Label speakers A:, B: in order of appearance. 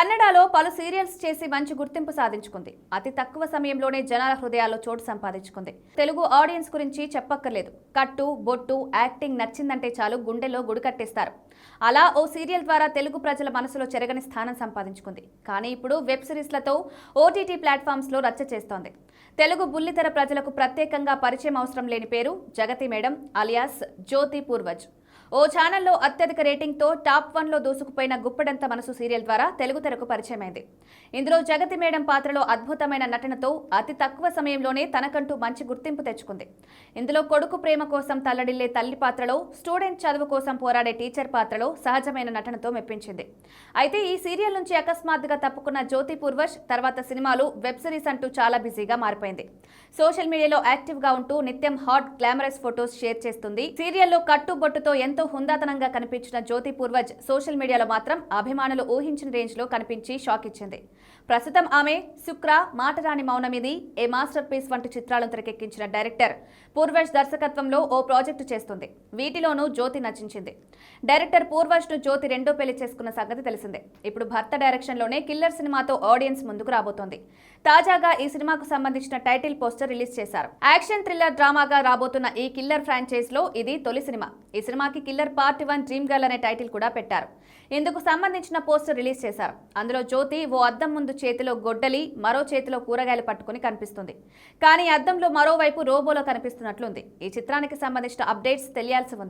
A: కన్నడలో పలు సీరియల్స్ చేసి మంచి గుర్తింపు సాధించుకుంది. అతి తక్కువ సమయంలోనే జనాల హృదయాల్లో చోటు సంపాదించుకుంది. తెలుగు ఆడియన్స్ గురించి చెప్పక్కర్లేదు. కట్టు బొట్టు యాక్టింగ్ నచ్చిందంటే చాలు గుండెల్లో గుడి కట్టేస్తారు. అలా ఓ సీరియల్ ద్వారా తెలుగు ప్రజల మనసులో చెరగని స్థానం సంపాదించుకుంది. కానీ ఇప్పుడు వెబ్ సిరీస్లతో ఓటీటీ ప్లాట్ఫామ్స్లో రచ్చ చేస్తోంది. తెలుగు బుల్లితెర ప్రజలకు ప్రత్యేకంగా పరిచయం అవసరం లేని పేరు జగతి మేడం అలియాస్ జ్యోతి పూర్వజ్. ఓ ఛానల్లో అత్యధిక రేటింగ్తో టాప్ వన్లో దూసుకుపోయిన గుప్పెడంత మనసు సీరియల్ ద్వారా తెలుగు తెరకు పరిచయమైంది. ఇందులో జగతి మేడం పాత్రలో అద్భుతమైన నటనతో అతి తక్కువ సమయంలోనే తనకంటూ మంచి గుర్తింపు తెచ్చుకుంది. ఇందులో కొడుకు ప్రేమ కోసం తల్లడిల్లే తల్లి పాత్రలో స్టూడెంట్ చదువు కోసం పోరాడే టీచర్ పాత్రలో సహజమైన నటనతో మెప్పించింది. అయితే ఈ సీరియల్ నుంచి అకస్మాత్తుగా తప్పుకున్న జ్యోతి పూర్వజ్ తర్వాత సినిమాలు వెబ్ సిరీస్ అంటూ చాలా బిజీగా మారిపోయింది. సోషల్ మీడియాలో యాక్టివ్గా ఉంటూ నిత్యం హాట్ గ్లామరస్ ఫొటోస్ షేర్ చేస్తుంది. సీరియల్లో కట్టుబొట్టుతో ఎంతో హుందాతనంగా కనిపించిన జ్యోతి పూర్వజ్ సోషల్ మీడియాలో మాత్రం అభిమానులు ఊహించిన రేంజ్లో కనిపించి షాక్ ఇచ్చింది. ప్రస్తుతం ఆమె శుక్ర మాటరాని మౌనమిది ఏ మాస్టర్ పీస్ వంటి చిత్రాలను తెరకెక్కించిన డైరెక్టర్. పూర్వజ్ దర్శకత్వంలో ఓ ప్రాజెక్టు చేస్తుంది. వీటిలోనూ జ్యోతి నచించింది డైరెక్టర్ పూర్వజ్ను జ్యోతి రెండో పెళ్ళి చేసుకున్న సంగతి తెలిసిందే. ఇప్పుడు భర్త డైరెక్షన్లోనే కిల్లర్ సినిమాతో ఆడియన్స్ ముందుకు రాబోతోంది. తాజాగా ఈ సినిమాకు సంబంధించిన టైటిల్ పోస్టర్ రిలీజ్ చేశారు. యాక్షన్ థ్రిల్లర్ డ్రామాగా రాబోతున్న ఈ కిల్లర్ ఫ్రాంచైజ్లో ఇది తొలి సినిమా. ఈ సినిమా సినిమాకి killer part one dream girl అనే టైటిల్ కూడా పెట్టారు. ఇందుకు సంబంధించిన పోస్టర్ రిలీజ్ చేశారు. అందులో జ్యోతి ఓ అద్దం ముందు చేతిలో గొడ్డలి మరో చేతిలో కూరగాయలు పట్టుకుని కనిపిస్తుంది. కానీ అద్దంలో మరోవైపు రోబోలో కనిపిస్తున్నట్లుంది. ఈ చిత్రానికి సంబంధించిన అప్డేట్స్ తెలియాల్సి ఉంది.